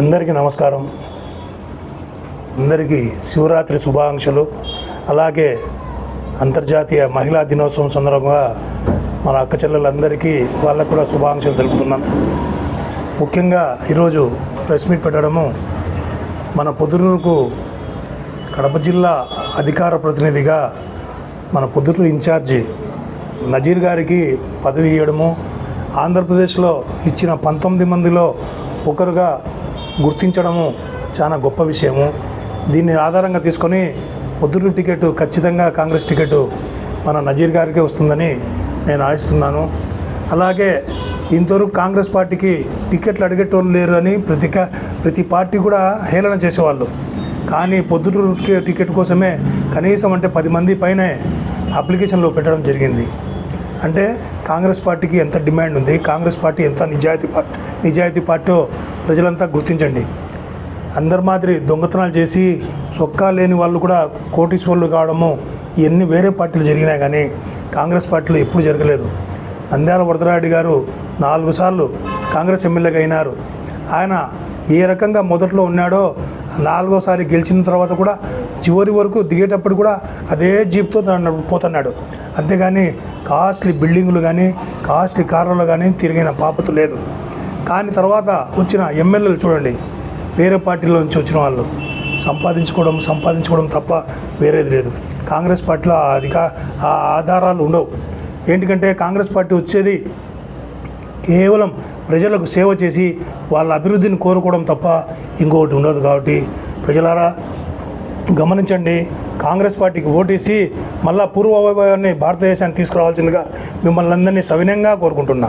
అందరికీ నమస్కారం. అందరికీ శివరాత్రి శుభాకాంక్షలు. అలాగే అంతర్జాతీయ మహిళా దినోత్సవం సందర్భంగా మన అక్క చెల్లెలందరికీ వాళ్ళకు కూడా శుభాకాంక్షలు తెలుపుతున్నాను ముఖ్యంగా ఈరోజు ప్రెస్ మీట్ పెట్టడము మన పొద్దుటూరుకు కడప జిల్లా అధికార ప్రతినిధిగా మన పొద్దుటూరు ఇన్ఛార్జి నజీర్ గారికి పదవి ఇవ్వడము ఆంధ్రప్రదేశ్లో ఇచ్చిన పంతొమ్మిది మందిలో ఒకరుగా గుర్తించడము చాలా గొప్ప విషయము. దీన్ని ఆధారంగా తీసుకొని పొద్దుటూరు టికెట్ ఖచ్చితంగా కాంగ్రెస్ టికెట్ మన నజీర్ గారికే వస్తుందని నేను ఆశిస్తున్నాను. అలాగే ఇంతవరకు కాంగ్రెస్ పార్టీకి టికెట్లు అడిగేటోళ్ళు లేరు అని ప్రతి ప్రతి పార్టీ కూడా హేళన చేసేవాళ్ళు. కానీ పొద్దుటూరు టికెట్ కోసమే కనీసం అంటే పది మంది పైనే అప్లికేషన్లో పెట్టడం జరిగింది. అంటే కాంగ్రెస్ పార్టీకి ఎంత డిమాండ్ ఉంది కాంగ్రెస్ పార్టీ ఎంత నిజాయితీ పార్టీ నిజాయితీ పార్టీ ప్రజలంతా గుర్తించండి. అందరి మాదిరి దొంగతనాలు చేసి సొక్కా లేని వాళ్ళు కూడా కోటీశ్వర్లు కావడము ఇవన్నీ వేరే పార్టీలు జరిగినాయి కానీ కాంగ్రెస్ పార్టీలో ఎప్పుడు జరగలేదు. నంద్యాల వరదరాయుడు గారు నాలుగు సార్లు కాంగ్రెస్ ఎమ్మెల్యేగా అయినారు. ఆయన ఏ రకంగా మొదట్లో ఉన్నాడో నాలుగోసారి గెలిచిన తర్వాత కూడా చివరి వరకు దిగేటప్పుడు కూడా అదే జీప్తో పోతున్నాడు. అంతేగాని కాస్ట్లీ బిల్డింగులు కానీ కాస్ట్లీ కార్లలో కానీ తిరిగిన పాపత లేదు. కానీ తర్వాత వచ్చిన ఎమ్మెల్యేలు చూడండి వేరే పార్టీలో నుంచి వచ్చిన వాళ్ళు. సంపాదించుకోవడం సంపాదించుకోవడం తప్ప వేరేది లేదు. కాంగ్రెస్ పార్టీలో అధిక ఆ ఆధారాలు ఉండవు. ఏంటికంటే కాంగ్రెస్ పార్టీ వచ్చేది కేవలం ప్రజలకు సేవ చేసి వాళ్ళ అభివృద్ధిని కోరుకోవడం తప్ప ఇంకొకటి ఉండదు కాబట్టి ప్రజలారా గమనించండి కాంగ్రెస్ పార్టీకి ఓటేసి మళ్ళా పూర్వ వైభవాన్ని భారతదేశాన్ని తీసుకురావాల్సిందిగా మిమ్మల్ని అందరినీ సవినయంగా కోరుకుంటున్నా.